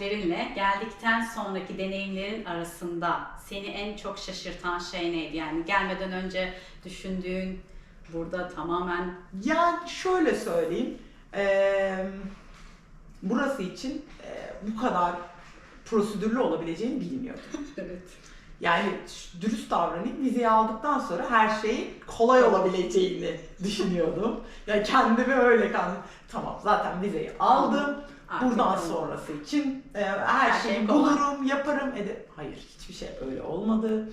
beklentilerinle geldikten sonraki deneyimlerin arasında seni en çok şaşırtan şey neydi? Yani gelmeden önce düşündüğün burada tamamen Yani şöyle söyleyeyim. eee, burası için eee, bu kadar prosedürlü olabileceğini bilmiyordum. evet. Yani dürüst davranıp vizeyi aldıktan sonra her şeyin kolay olabileceğini düşünüyordum. Yani kendimi öyle kandım. Tamam zaten vizeyi aldım. Artık Buradan tamam. sonrası için e, her, Her şey şeyi kolay. bulurum, yaparım. Ede Hayır, hiçbir şey öyle olmadı.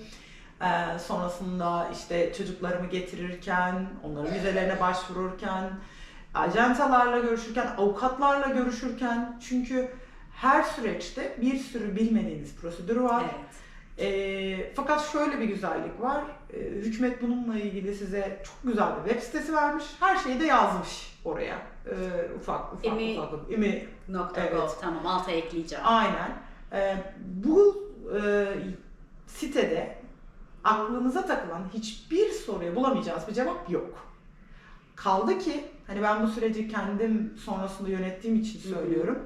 E, sonrasında işte çocuklarımı getirirken, onların vizelerine başvururken, ajantalarla görüşürken, avukatlarla görüşürken çünkü her süreçte bir sürü bilmediğiniz prosedür var. Evet. E, fakat şöyle bir güzellik var. E, hükümet bununla ilgili size çok güzel bir web sitesi vermiş. Her şeyi de yazmış oraya. E, ufak ufak Emi- ufak. Emi Nokta Evet. Tamam alta ekleyeceğim. Aynen. Ee, bu e, sitede aklınıza takılan hiçbir soruya bulamayacağınız bir cevap yok. Kaldı ki hani ben bu süreci kendim sonrasında yönettiğim için Hı hı. söylüyorum.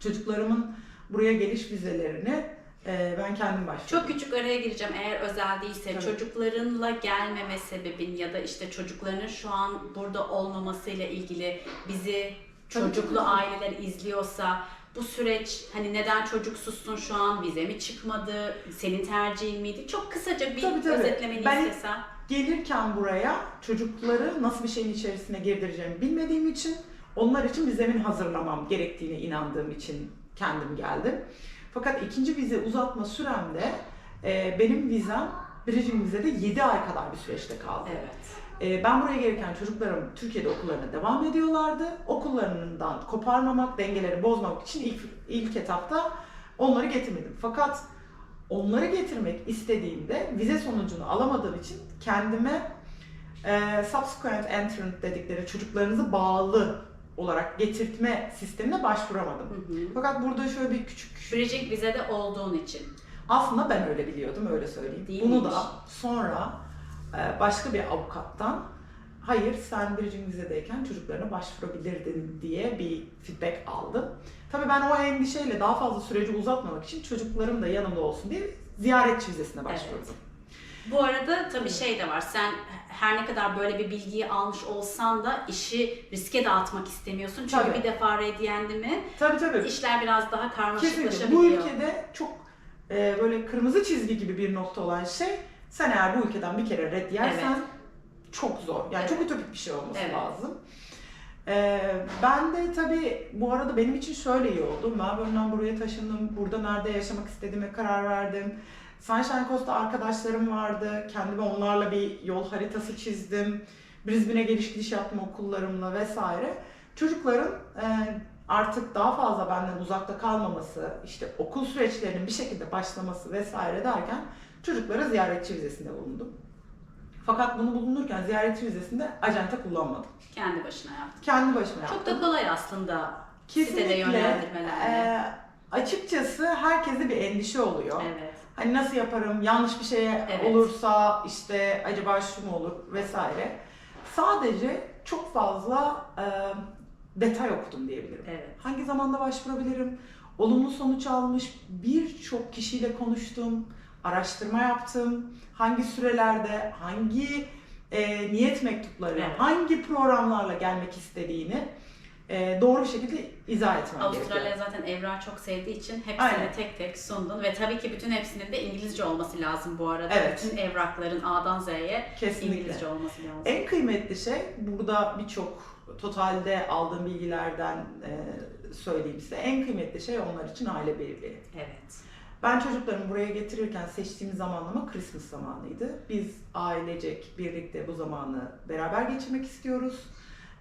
Çocuklarımın buraya geliş vizelerini e, ben kendim başladım. Çok küçük araya gireceğim eğer özel değilse Tabii. çocuklarınla gelmeme sebebin ya da işte çocuklarının şu an burada olmamasıyla ilgili bizi çocuklu aileler izliyorsa bu süreç hani neden çocuksuzsun şu an vize mi çıkmadı senin tercihin miydi çok kısaca bir Tabii, tabii. özetlemeni Ben- istesem. Gelirken buraya çocukları nasıl bir şeyin içerisine girdireceğimi bilmediğim için onlar için bir zemin hazırlamam gerektiğine inandığım için kendim geldim. Fakat ikinci vize uzatma süremde e, benim vizem Bridging vizede 7 ay kadar bir süreçte kaldı. Evet. E, ben buraya gelirken çocuklarım Türkiye'de okullarına devam ediyorlardı. Okullarından koparmamak, dengeleri bozmamak için ilk, ilk etapta onları getirmedim. Fakat onları getirmek istediğimde vize sonucunu alamadığım için kendime e, subsequent entrant dedikleri çocuklarınızı bağlı olarak getirtme sistemine başvuramadım. Hı hı. Fakat burada şöyle bir küçük Bridging vizede olduğun için. aslında ben öyle biliyordum, öyle söyleyeyim. Değil Bunu da sonra e, başka bir avukattan hayır sen Bridging vizedeyken çocuklarına başvurabilirdin diye bir feedback aldım. Tabii ben o endişeyle daha fazla süreci uzatmamak için çocuklarım da yanımda olsun diye ziyaretçi vizesine başvurdum. Bu arada tabii şey de var. Sen her ne kadar böyle bir bilgiyi almış olsan da işi riske de atmak istemiyorsun. Çünkü Tabii. bir defa red yendi mi Tabii tabii. işler biraz daha Kesinlikle. karmaşıklaşabiliyor. Bu ülkede çok e, böyle kırmızı çizgi gibi bir nokta olan şey sen eğer bu ülkeden bir kere red yersen çok zor. Yani Evet. çok ütopik bir şey olması Evet. lazım. E, ben de tabii bu arada benim için şöyle iyi oldu. Melbourne'den buraya taşındım. Burada nerede yaşamak istediğime karar verdim. Sunshine Coast'ta arkadaşlarım vardı. Kendime onlarla bir yol haritası çizdim. Brisbane'e geliş gidiş yaptım okullarımla vesaire. Çocukların e, artık daha fazla benden uzakta kalmaması, işte okul süreçlerinin bir şekilde başlaması vesaire derken çocuklara ziyaretçi vizesinde bulundum. Fakat bunu bulunurken ziyaretçi vizesinde ajanta kullanmadım. Kendi başına yaptın. Kendi başıma yaptım. Çok da kolay aslında sitede Kesinlikle. yönlendirmelerle. e, açıkçası herkese bir endişe oluyor. evet. Hani nasıl yaparım, yanlış bir şey Evet. olursa işte acaba şu mu olur vesaire. Sadece çok fazla e, detay okudum diyebilirim. Evet. Hangi zamanda başvurabilirim? Olumlu sonuç almış birçok kişiyle konuştum, araştırma yaptım. Hangi sürelerde, hangi e, niyet mektupları, Evet. hangi programlarla gelmek istediğini e, doğru bir şekilde izah gerekiyor. Avustralya zaten evrağı çok sevdiği için hepsini Aynen. tek tek sundun ve tabii ki bütün hepsinin de İngilizce olması lazım bu arada. Evet. Bütün evrakların A'dan Z'ye Kesinlikle. İngilizce olması lazım. En kıymetli şey burada birçok totalde aldığım bilgilerden e, söyleyeyim size. En kıymetli şey onlar için aile birliği. Evet. Ben çocuklarımı buraya getirirken seçtiğim zamanlama Christmas zamanıydı. Biz ailecek birlikte bu zamanı beraber geçirmek istiyoruz.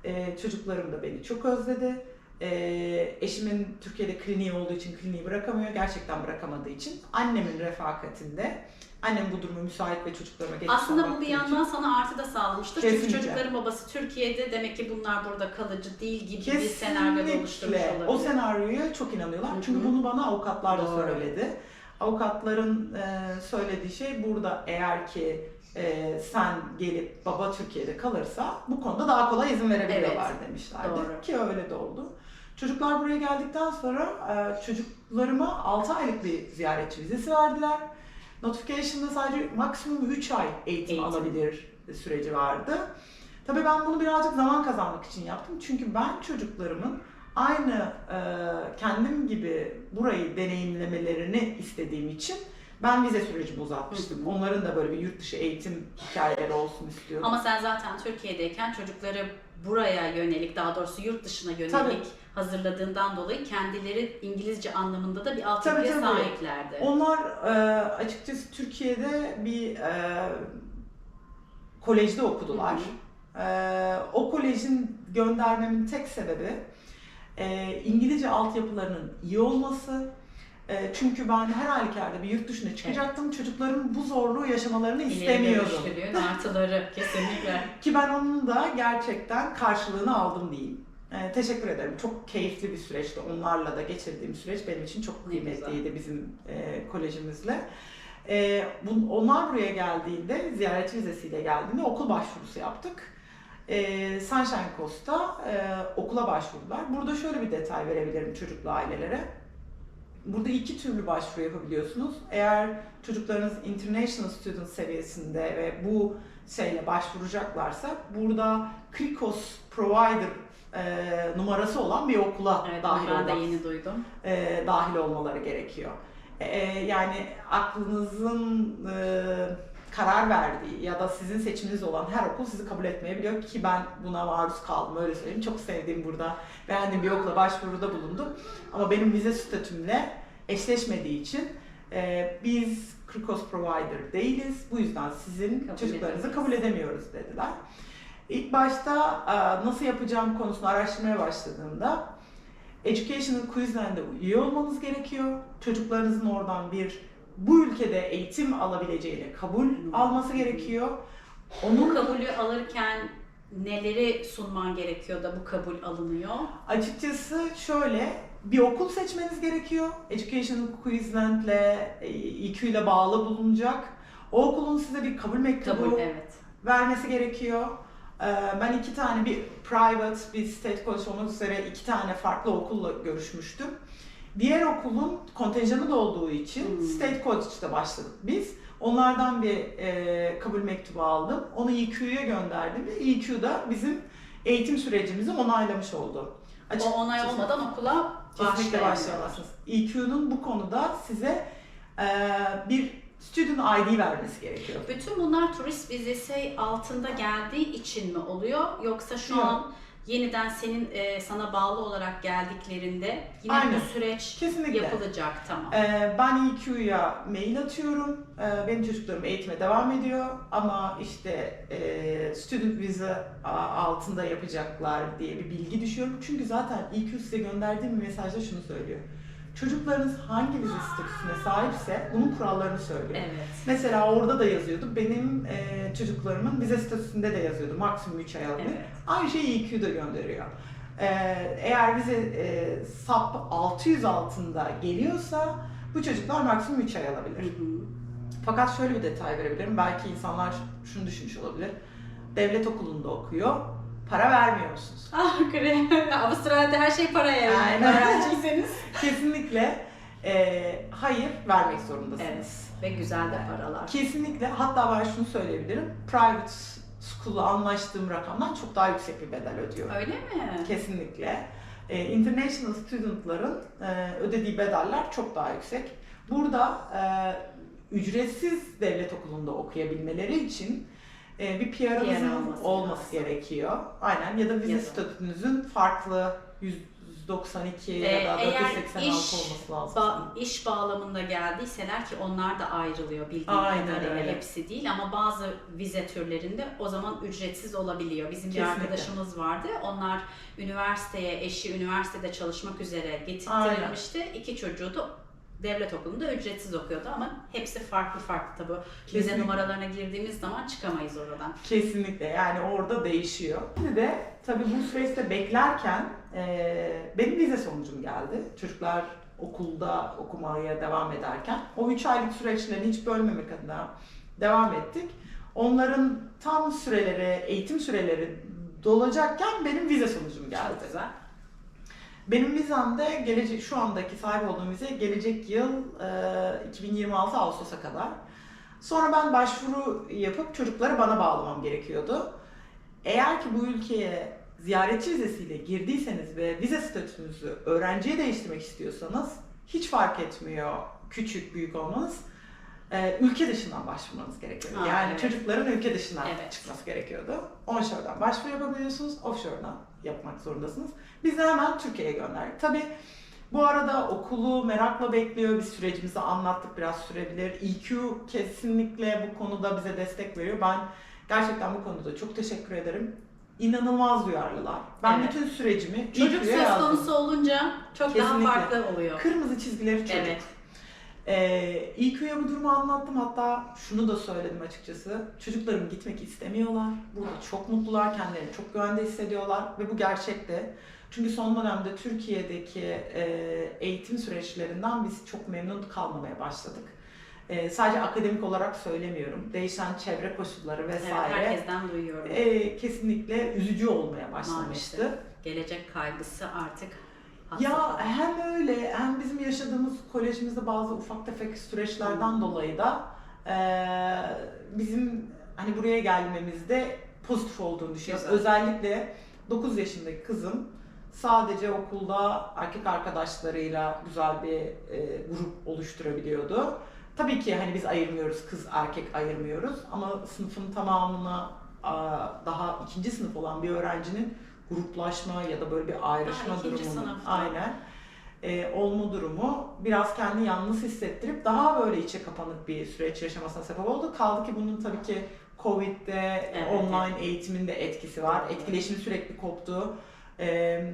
Ee, çocuklarım da beni çok özledi. Ee, eşimin Türkiye'de kliniği olduğu için kliniği bırakamıyor. Gerçekten bırakamadığı için annemin refakatinde. Annem bu durumu müsait ve çocuklarıma geçmiş Aslında bu bir için- yandan sana artı da sağlamıştır. Çünkü Kesinlikle. çocukların babası Türkiye'de demek ki bunlar burada kalıcı değil gibi bir senaryo oluşturmuş Kesinlikle. olabilir. O senaryoya çok inanıyorlar. Hı hı. Çünkü bunu bana avukatlar da Doğru. söyledi. Avukatların e, söylediği şey burada eğer ki e, sen gelip baba Türkiye'de kalırsa bu konuda daha kolay izin verebiliyorlar demişlerdi. Doğru. Ki öyle de oldu. Çocuklar buraya geldikten sonra e, çocuklarıma 6 aylık bir ziyaretçi vizesi verdiler. Notification'da sadece maksimum 3 ay eğitim, Eğitim. alabilir süreci vardı. Tabii ben bunu birazcık zaman kazanmak için yaptım. Çünkü ben çocuklarımın aynı e, kendim gibi burayı deneyimlemelerini istediğim için ben vize sürecimi uzatmıştım. Hı hı. Onların da böyle bir yurt dışı eğitim hikayeleri olsun istiyorum. Ama sen zaten Türkiye'deyken çocukları buraya yönelik, daha doğrusu yurt dışına yönelik Tabii. hazırladığından dolayı kendileri İngilizce anlamında da bir altyapıya sahiplerdi. Onlar e, açıkçası Türkiye'de bir e, kolejde okudular. Hı E, o kolejin göndermemin tek sebebi e, İngilizce altyapılarının iyi olması. E, çünkü ben her halükarda bir yurt dışına çıkacaktım. Çocukların bu zorluğu yaşamalarını İleri istemiyordum. görüşlülüğün artıları kesinlikle. Ki ben onun da gerçekten karşılığını aldım diyeyim. Ee, teşekkür ederim. Çok keyifli bir süreçti. Onlarla da geçirdiğim süreç benim için çok kıymetliydi bizim e, kolejimizle. E, bu, onlar buraya geldiğinde, ziyaret vizesiyle geldiğinde okul başvurusu yaptık. E, Sunshine Coast'ta e, okula başvurdular. Burada şöyle bir detay verebilirim çocuklu ailelere. Burada iki türlü başvuru yapabiliyorsunuz. Eğer çocuklarınız international student seviyesinde ve bu şeyle başvuracaklarsa burada Krikos Provider e, numarası olan bir okula Evet, dahil ben de olmak yeni duydum. e, dahil olmaları gerekiyor. E, yani aklınızın e, karar verdiği ya da sizin seçiminiz olan her okul sizi kabul etmeyebiliyor ki ben buna maruz kaldım öyle söyleyeyim. Çok sevdiğim burada beğendiğim bir okula başvuruda bulundum. Ama benim vize statümle eşleşmediği için e, biz Krikos Provider değiliz. Bu yüzden sizin Kabul çocuklarınızı edemeyiz. kabul edemiyoruz dediler. İlk başta e, nasıl yapacağım konusunu araştırmaya başladığımda Educational Queensland'e üye olmanız gerekiyor. Çocuklarınızın oradan bir bu ülkede eğitim alabileceğiyle kabul alması gerekiyor. Bu Onun kabulü alırken neleri sunman gerekiyor da bu kabul alınıyor? açıkçası şöyle bir okul seçmeniz gerekiyor. Educational Queensland'le EQ ile bağlı bulunacak. O okulun size bir kabul mektubu Kabul, evet. vermesi gerekiyor. Ee, Ben iki tane bir private, bir state college olmak üzere iki tane farklı okulla görüşmüştüm. Diğer okulun kontenjanı da olduğu için Hmm. state college'da başladık biz. Onlardan bir e, kabul mektubu aldım. Onu EQ'ya gönderdim ve EQ da bizim eğitim sürecimizi onaylamış oldu. O onay olmadan okula Kesinlikle başlayamazsınız. EQ'nun bu konuda size e, bir student ID vermesi gerekiyor. Bütün bunlar turist vizesi altında geldiği için mi oluyor yoksa şu Yok. an yeniden senin e, sana bağlı olarak geldiklerinde yine Aynen. bu süreç Kesinlikle. yapılacak tamam. Ee, ben EQ'ya mail atıyorum. Ee, benim çocuklarım eğitime devam ediyor ama işte e, student visa altında yapacaklar diye bir bilgi düşüyorum. Çünkü zaten EQ size gönderdiğim bir mesajda şunu söylüyor. Çocuklarınız hangi vize statüsüne sahipse bunun kurallarını söylüyor. Evet. Mesela orada da yazıyordu. Benim e, çocuklarımın vize statüsünde de yazıyordu. Maksimum 3 ay alabilir. Evet. Aynı şeyi EQ da gönderiyor. Ee, eğer bize e, SAP 600 altında geliyorsa bu çocuklar maksimum 3 ay Hı alabilir. hı. Fakat şöyle bir detay verebilirim. Belki insanlar şunu düşünmüş olabilir. Devlet okulunda okuyor. Para vermiyor musunuz? Ah Avustralya'da her şey paraya Aynen. öğrenciyseniz. Kesinlikle e, hayır vermek zorundasınız. Evet. Ve güzel de paralar. Kesinlikle. Hatta ben şunu söyleyebilirim. Private school'la anlaştığım rakamdan çok daha yüksek bir bedel ödüyorum. Öyle mi? Kesinlikle. E, international student'ların e, ödediği bedeller çok daha yüksek. Burada e, ücretsiz devlet okulunda okuyabilmeleri için e, bir PR'ınızın PR olması, olması gerekiyor. Aynen ya da vize statünüzün farklı yüz, 392 ya ee, da 486 iş, olması lazım. Ba- iş bağlamında geldiyseler ki onlar da ayrılıyor bildiğim kadarıyla hepsi değil ama bazı vize türlerinde o zaman ücretsiz olabiliyor. Bizim Kesinlikle. bir arkadaşımız vardı. Onlar üniversiteye eşi üniversitede çalışmak üzere getirtilmişti. Aynen. İki çocuğu da devlet okulunda ücretsiz okuyordu ama hepsi farklı farklı tabi. Vize numaralarına girdiğimiz zaman çıkamayız oradan. Kesinlikle yani orada değişiyor. Şimdi de tabii bu süreçte beklerken e, benim vize sonucum geldi. Çocuklar okulda okumaya devam ederken o 3 aylık süreçlerini hiç bölmemek adına devam ettik. Onların tam süreleri, eğitim süreleri dolacakken benim vize sonucum geldi. Çok güzel. Benim vizemde gelecek şu andaki sahip olduğum vize gelecek yıl e, 2026 Ağustos'a kadar. Sonra ben başvuru yapıp çocukları bana bağlamam gerekiyordu. Eğer ki bu ülkeye ziyaretçi vizesiyle girdiyseniz ve vize statünüzü öğrenciye değiştirmek istiyorsanız hiç fark etmiyor küçük büyük olmanız. e, ülke dışından başvurmanız gerekiyor. Aa, yani evet. çocukların ülke dışından Evet. çıkması gerekiyordu. Onshore'dan başvuru yapabiliyorsunuz, offshore'dan yapmak zorundasınız. Biz de hemen Türkiye'ye gönderdik. Tabii bu arada okulu merakla bekliyor. Biz sürecimizi anlattık biraz sürebilir. EQ kesinlikle bu konuda bize destek veriyor. Ben gerçekten bu konuda çok teşekkür ederim. İnanılmaz duyarlılar. Ben Evet. bütün sürecimi Çocuk söz yazdım. konusu olunca çok Kesinlikle. daha farklı oluyor. Kırmızı çizgileri çocuk. Evet. Ee, EQ'ya bu durumu anlattım hatta şunu da söyledim açıkçası. Çocuklarım gitmek istemiyorlar. Burada çok mutlular, kendilerini çok güvende hissediyorlar ve bu gerçekti. Çünkü son dönemde Türkiye'deki e, eğitim süreçlerinden biz çok memnun kalmamaya başladık. E, sadece akademik olarak söylemiyorum. Değişen çevre koşulları Evet, vesaire herkesten duyuyorum. e, kesinlikle üzücü olmaya başlamıştı. Maalesef. Gelecek kaygısı artık Ya hem öyle hem bizim yaşadığımız kolejimizde bazı ufak tefek süreçlerden dolayı da eee, bizim hani buraya gelmemizde pozitif olduğunu düşünüyoruz. Güzel. Özellikle 9 yaşındaki kızım sadece okulda erkek arkadaşlarıyla güzel bir e, grup oluşturabiliyordu. Tabii ki hani biz ayırmıyoruz, kız erkek ayırmıyoruz ama sınıfın tamamına daha ikinci sınıf olan bir öğrencinin gruplaşma ya da böyle bir ayrışma Ha, durumunun sınıfta. aynen e, olma durumu biraz kendini yalnız hissettirip daha böyle içe kapanık bir süreç yaşamasına sebep oldu. Kaldı ki bunun tabii ki Covid'de Evet, online eğitimin de etkisi var. Etkileşim sürekli koptu. E,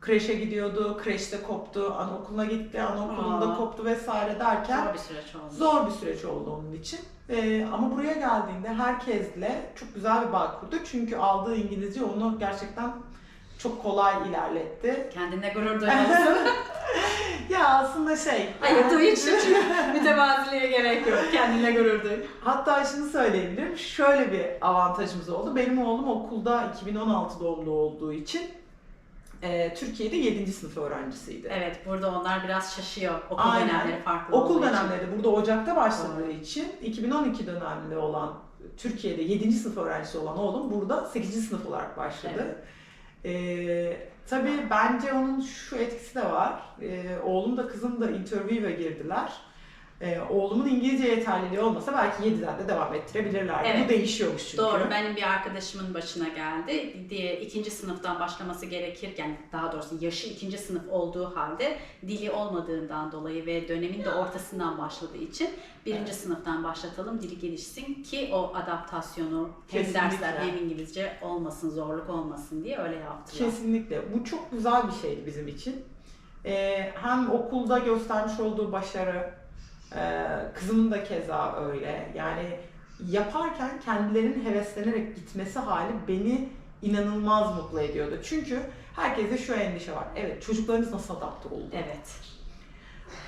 kreşe gidiyordu, kreşte koptu, anaokuluna gitti, anaokulunda Aa. koptu vesaire derken Zor bir süreç olmuş. Zor bir süreç oldu onun için. Ee, ama buraya geldiğinde herkesle çok güzel bir bağ kurdu. Çünkü aldığı İngilizce onu gerçekten çok kolay ilerletti. Kendine gurur duymalısın. Ya aslında şey... Hayır duy hiç hiç mütevaziliğe gerek yok. Kendine gurur duy. Hatta şunu söyleyebilirim. Şöyle bir avantajımız oldu. Benim oğlum okulda 2016 doğumlu olduğu için e, Türkiye'de 7. sınıf öğrencisiydi. Evet burada onlar biraz şaşıyor. Okul Aynen. dönemleri farklı Okul için. dönemleri de burada Ocak'ta başladığı için 2012 dönemli olan Türkiye'de 7. sınıf öğrencisi olan oğlum burada 8. sınıf olarak başladı. Ee, tabii bence onun şu etkisi de var. Ee, oğlum da kızım da interview'e girdiler. Ee, oğlumun İngilizce yeterliliği olmasa belki 7'den de devam ettirebilirler. Evet. Bu değişiyormuş çünkü. Doğru benim bir arkadaşımın başına geldi. Diye ikinci sınıftan başlaması gerekirken daha doğrusu yaşı ikinci sınıf olduğu halde dili olmadığından dolayı ve dönemin de ortasından başladığı için birinci sınıftan başlatalım dili gelişsin ki o adaptasyonu hem dersler hem İngilizce olmasın zorluk olmasın diye öyle yaptılar. Kesinlikle. Bu çok güzel bir şeydi bizim için. Ee, hem okulda göstermiş olduğu başarı, e, kızımın da keza öyle. Yani yaparken kendilerinin heveslenerek gitmesi hali beni inanılmaz mutlu ediyordu. Çünkü herkeste şu endişe var. Evet çocuklarınız nasıl adapte oldu? Evet.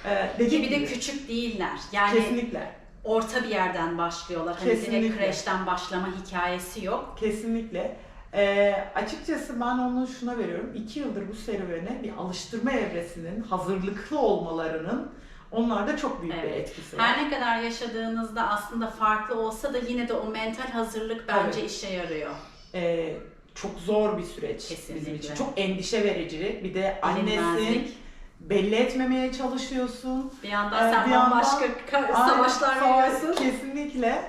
Ee, dediğim bir de gibi, küçük değiller. Yani Kesinlikle. orta bir yerden başlıyorlar. Hani direkt Kesinlikle. kreşten başlama hikayesi yok. Kesinlikle. Ee, açıkçası ben onu şuna veriyorum. İki yıldır bu serüvene bir alıştırma evresinin hazırlıklı olmalarının onlarda çok büyük bir Evet. etkisi var. Her ne kadar yaşadığınızda aslında farklı olsa da yine de o mental hazırlık bence Evet. işe yarıyor. Ee, çok zor bir süreç bizim Kesinlikle. için. Çok endişe verici. Bir de annesin, belli etmemeye çalışıyorsun. Bir yandan Ee, sen bir yandan- bambaşka ka- Aynen, savaşlar savaş- veriyorsun. Kesinlikle.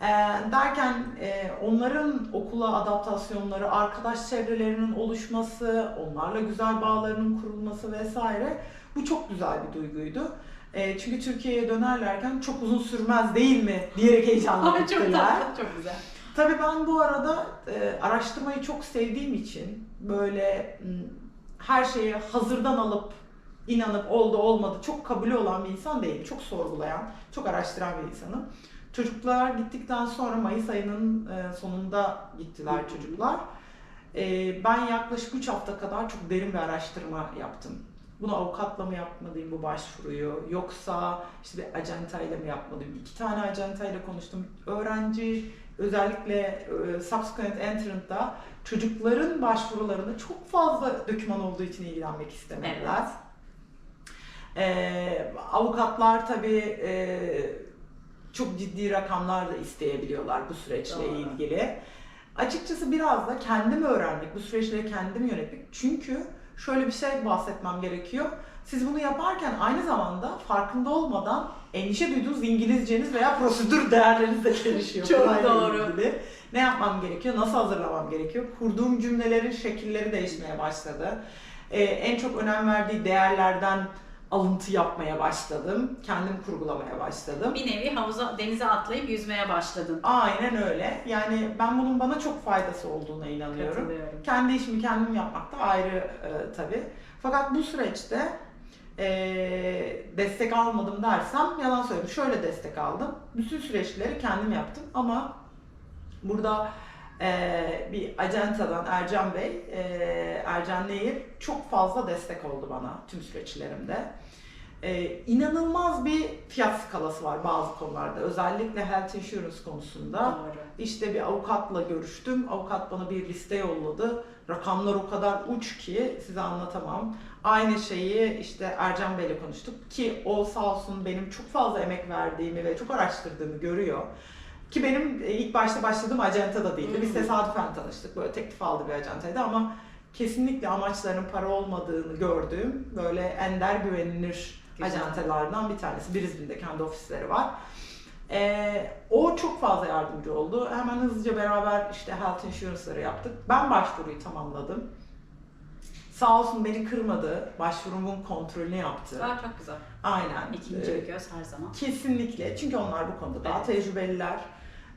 Ee, derken e, onların okula adaptasyonları, arkadaş çevrelerinin oluşması, onlarla güzel bağlarının kurulması vesaire bu çok güzel bir duyguydu. E, çünkü Türkiye'ye dönerlerken çok uzun sürmez değil mi diyerek heyecanla Ay, çok tatlı, çok güzel. Tabii ben bu arada e, araştırmayı çok sevdiğim için böyle her şeyi hazırdan alıp inanıp oldu olmadı çok kabulü olan bir insan değilim. Çok sorgulayan, çok araştıran bir insanım. Çocuklar gittikten sonra Mayıs ayının e, sonunda gittiler çocuklar. E, ben yaklaşık 3 hafta kadar çok derin bir araştırma yaptım. Bunu avukatla mı yapmalıyım bu başvuruyu yoksa işte bir acentayla mı yapmalıyım? İki tane acentayla konuştum. Öğrenci özellikle e, subsequent entrant'da çocukların başvurularında çok fazla doküman olduğu için ilgilenmek istemediler. Evet. Ee, avukatlar tabii e, çok ciddi rakamlar da isteyebiliyorlar bu süreçle Doğru. ilgili. Açıkçası biraz da kendim öğrenmek, bu süreçleri kendim yönetmek. Çünkü şöyle bir şey bahsetmem gerekiyor. Siz bunu yaparken aynı zamanda farkında olmadan endişe duyduğunuz İngilizceniz veya prosedür değerleriniz de gelişiyor. Çok doğru. ilgili. Ne yapmam gerekiyor, nasıl hazırlamam gerekiyor? Kurduğum cümlelerin şekilleri değişmeye başladı. Ee, en çok önem verdiği değerlerden alıntı yapmaya başladım. Kendim kurgulamaya başladım. Bir nevi havuza, denize atlayıp yüzmeye başladın. Aynen öyle. Yani ben bunun bana çok faydası olduğuna inanıyorum. Kendi işimi kendim yapmak da ayrı e, tabii. Fakat bu süreçte e, destek almadım dersem yalan söylüyorum. Şöyle destek aldım. Bütün süreçleri kendim yaptım ama burada e, bir acentadan Ercan Bey, e, Ercan Nehir çok fazla destek oldu bana tüm süreçlerimde. E, inanılmaz bir fiyat skalası var bazı konularda. Özellikle health insurance konusunda. Doğru. İşte bir avukatla görüştüm. Avukat bana bir liste yolladı. Rakamlar o kadar uç ki size anlatamam. Aynı şeyi işte Ercan Bey'le konuştuk ki o sağ olsun benim çok fazla emek verdiğimi ve çok araştırdığımı görüyor. Ki benim e, ilk başta başladığım acenta da değildi. Biz tesadüfen tanıştık. Böyle teklif aldı bir acentaydı ama kesinlikle amaçlarının para olmadığını gördüğüm böyle ender güvenilir Güzel. ajantalardan bir tanesi. Brisbane'de kendi ofisleri var. Ee, o çok fazla yardımcı oldu. Hemen hızlıca beraber işte health insurance'ları yaptık. Ben başvuruyu tamamladım. Sağ olsun beni kırmadı. Başvurumun kontrolünü yaptı. Aa, çok güzel. Aynen. İkinci bir göz her zaman. Kesinlikle. Çünkü onlar bu konuda daha Evet. tecrübeliler.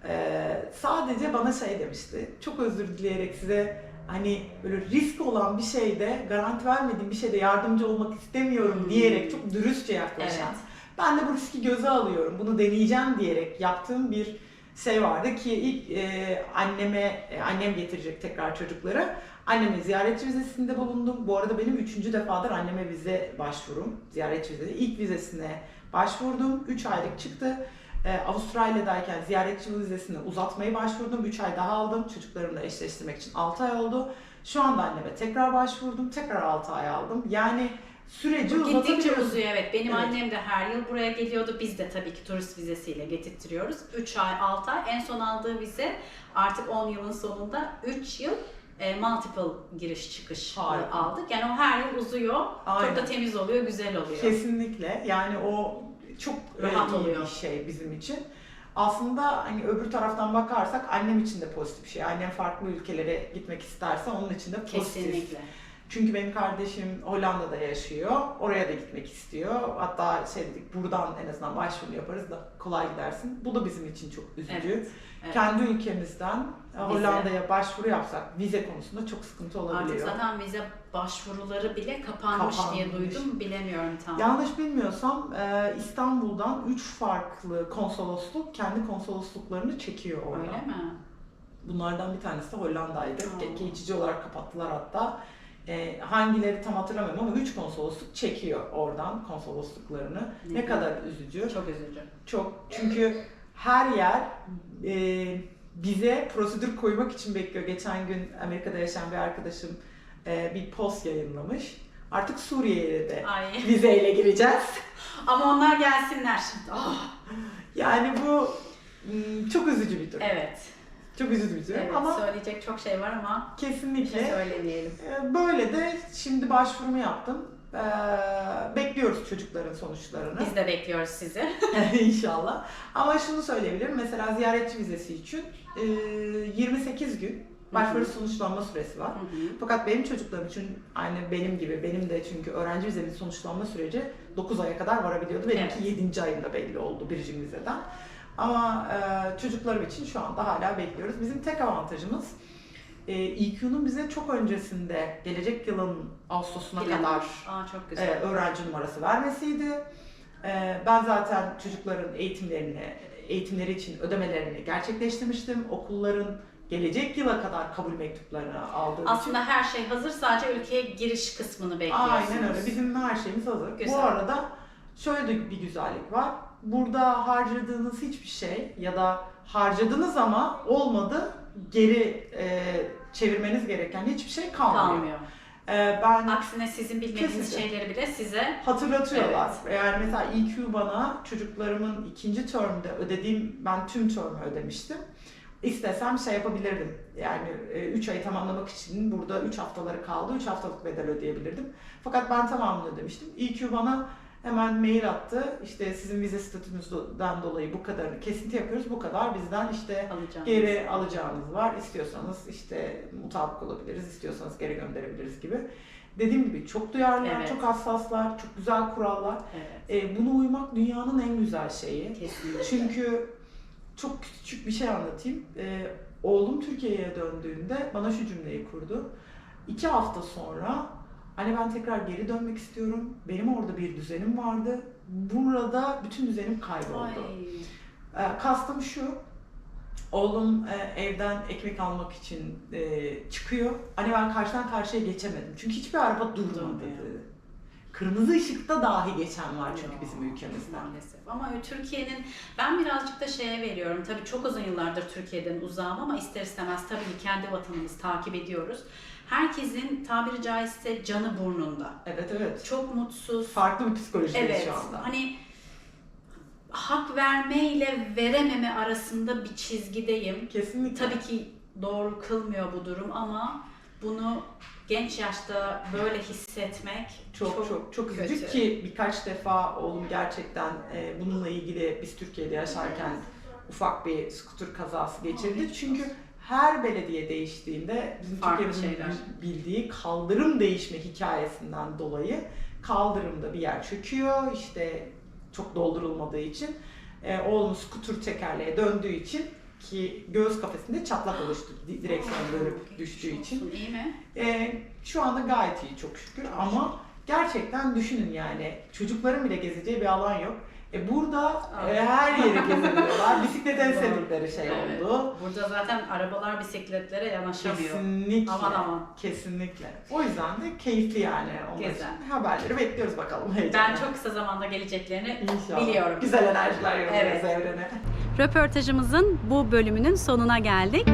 Ee, sadece bana şey demişti. Çok özür dileyerek size hani böyle risk olan bir şeyde, garanti vermediğim bir şeyde yardımcı olmak istemiyorum diyerek çok dürüstçe yaklaşan. Evet. Ben de bu riski göze alıyorum. Bunu deneyeceğim diyerek yaptığım bir şey vardı ki ilk e, anneme, e, annem getirecek tekrar çocukları. Anneme ziyaretçi vizesinde bulundum. Bu arada benim üçüncü defadır anneme vize başvurum. Ziyaretçi vizesi. İlk vizesine başvurdum. 3 aylık çıktı. E, Avustralya'dayken ziyaretçi vizesini uzatmayı başvurdum. 3 ay daha aldım. Çocuklarımla eşleştirmek için 6 ay oldu. Şu anda anneme tekrar başvurdum. Tekrar 6 ay aldım. Yani süreci Gittikçe uzuyor evet. Benim Evet. annem de her yıl buraya geliyordu. Biz de tabii ki turist vizesiyle getirtiyoruz. 3 ay, 6 ay. En son aldığı vize artık 10 yılın sonunda 3 yıl e, multiple giriş çıkış Harika. aldık. Yani o her yıl uzuyor. Aynen. Çok da temiz oluyor, güzel oluyor. Kesinlikle. Yani o çok Rahat bir şey bizim için. Aslında hani öbür taraftan bakarsak annem için de pozitif bir şey. Annem farklı ülkelere gitmek isterse onun için de pozitif. Kesinlikle. Çünkü benim kardeşim Hollanda'da yaşıyor. Oraya da gitmek istiyor. Hatta şey dedik buradan en azından başvuru yaparız da kolay gidersin. Bu da bizim için çok üzücü. Evet. evet. Kendi ülkemizden Hollanda'ya başvuru yapsak vize konusunda çok sıkıntı Artık olabiliyor. zaten vize başvuruları bile kapanmış, diye Kapanmış. duydum. Bilemiyorum tam. Yanlış bilmiyorsam e, İstanbul'dan 3 farklı konsolosluk kendi konsolosluklarını çekiyor oradan. Öyle mi? Bunlardan bir tanesi de Hollanda'ydı. Ge- Geçici olarak kapattılar hatta. E, hangileri tam hatırlamıyorum ama 3 konsolosluk çekiyor oradan konsolosluklarını. Ne, Ne kadar üzücü. Çok üzücü. Çok çünkü her yer e, bize prosedür koymak için bekliyor. Geçen gün Amerika'da yaşayan bir arkadaşım e, bir post yayınlamış. Artık Suriye'ye de Ay. vizeyle gireceğiz. Ama onlar gelsinler. Ah, Yani bu mm, çok üzücü bir durum. evet. Çok üzücü bir durum Evet, ama söyleyecek çok şey var ama bir şey kesinlikle söylemeyelim. e, böyle de şimdi başvurumu yaptım. E, bekliyoruz çocukların sonuçlarını. Biz de bekliyoruz sizi. İnşallah. Ama şunu söyleyebilirim. Mesela ziyaretçi vizesi için e, 28 gün başvuru sonuçlanma süresi var. Hı hı. Fakat benim çocuklarım için aynı benim gibi, benim de çünkü öğrenci vizemin sonuçlanma süreci 9 aya kadar varabiliyordu. Benimki Evet. 7. ayında belli oldu birinci vizeden. Ama e, çocuklarım için şu anda hala bekliyoruz. Bizim tek avantajımız e, EQ'nun bize çok öncesinde gelecek yılın Ağustos'una Plan. kadar Aa çok e, güzel. öğrenci numarası vermesiydi. E, ben zaten çocukların eğitimlerini, eğitimleri için ödemelerini gerçekleştirmiştim. Okulların gelecek yıla kadar kabul mektuplarını aldığım için Aslında her şey hazır sadece ülkeye giriş kısmını bekliyorsunuz. Aynen öyle. Bizim her şeyimiz hazır. Güzel. Bu arada şöyle de bir güzellik var. Burada harcadığınız hiçbir şey ya da harcadınız ama olmadı geri e, çevirmeniz gereken hiçbir şey kalmıyor. kalmıyor. E, ben Aksine sizin bilmediğiniz Kesinlikle. şeyleri bile size hatırlatıyorlar. Yani mesela EQ bana çocuklarımın ikinci termde ödediğim, ben tüm termü ödemiştim. İstesem şey yapabilirdim. Yani 3 ay tamamlamak için burada 3 haftaları kaldı. 3 haftalık bedel ödeyebilirdim. Fakat ben tamamını ödemiştim. EQ bana hemen mail attı. İşte sizin vize statünüzden dolayı bu kadarını kesinti yapıyoruz. Bu kadar bizden işte alacağınız. geri alacağınız var. İstiyorsanız işte mutabık olabiliriz, istiyorsanız geri gönderebiliriz gibi. Dediğim gibi çok duyarlılar, Evet. çok hassaslar, çok güzel kurallar. Evet. E, buna uymak dünyanın en güzel şeyi. Kesinlikle. Çünkü çok küçük bir şey anlatayım. E, oğlum Türkiye'ye döndüğünde bana şu cümleyi kurdu. İki hafta sonra anne ben tekrar geri dönmek istiyorum. Benim orada bir düzenim vardı. Burada bütün düzenim kayboldu. Ay. E, kastım şu. Oğlum e, evden ekmek almak için e, çıkıyor. Anne ben karşıdan karşıya geçemedim. Çünkü hiçbir araba durmadı Durmuyor. Kırmızı ışıkta dahi geçen var çünkü bizim ülkemizde. Maalesef. Ama Türkiye'nin ben birazcık da şeye veriyorum. Tabii çok uzun yıllardır Türkiye'den uzağım ama ister istemez tabii ki kendi vatanımızı takip ediyoruz. Herkesin tabiri caizse canı burnunda. Evet evet. Çok mutsuz. Farklı bir psikolojideyiz Evet. şu anda. Hani hak verme ile verememe arasında bir çizgideyim. Kesinlikle. Tabii ki doğru kılmıyor bu durum ama bunu genç yaşta böyle hissetmek çok çok çok, üzücü kötü. ki birkaç defa oğlum gerçekten e, bununla ilgili biz Türkiye'de yaşarken ufak bir skuter kazası geçirdi. Çünkü her belediye değiştiğinde bizim Farklı Türkiye'mizin şeyler. bildiği kaldırım değişme hikayesinden dolayı kaldırımda bir yer çöküyor. işte çok doldurulmadığı için e, oğlum skuter tekerleğe döndüğü için ki göğüs kafesinde çatlak oluştu di- direksiyon dönüp düştüğü için. İyi mi? Ee, şu anda gayet iyi çok şükür ama gerçekten düşünün yani çocukların bile gezeceği bir alan yok. E burada e, her yeri gezebiliyorlar. Bisiklet en sevdikleri şey Evet. oldu. Burada zaten arabalar bisikletlere yanaşamıyor. Kesinlikle. Aman aman. Kesinlikle. O yüzden de keyifli yani. Güzel. için. Haberleri bekliyoruz bakalım heyecanla. Ben çok kısa zamanda geleceklerini İnşallah. biliyorum. Güzel enerjiler yolluyoruz Evet. evrene. Röportajımızın bu bölümünün sonuna geldik.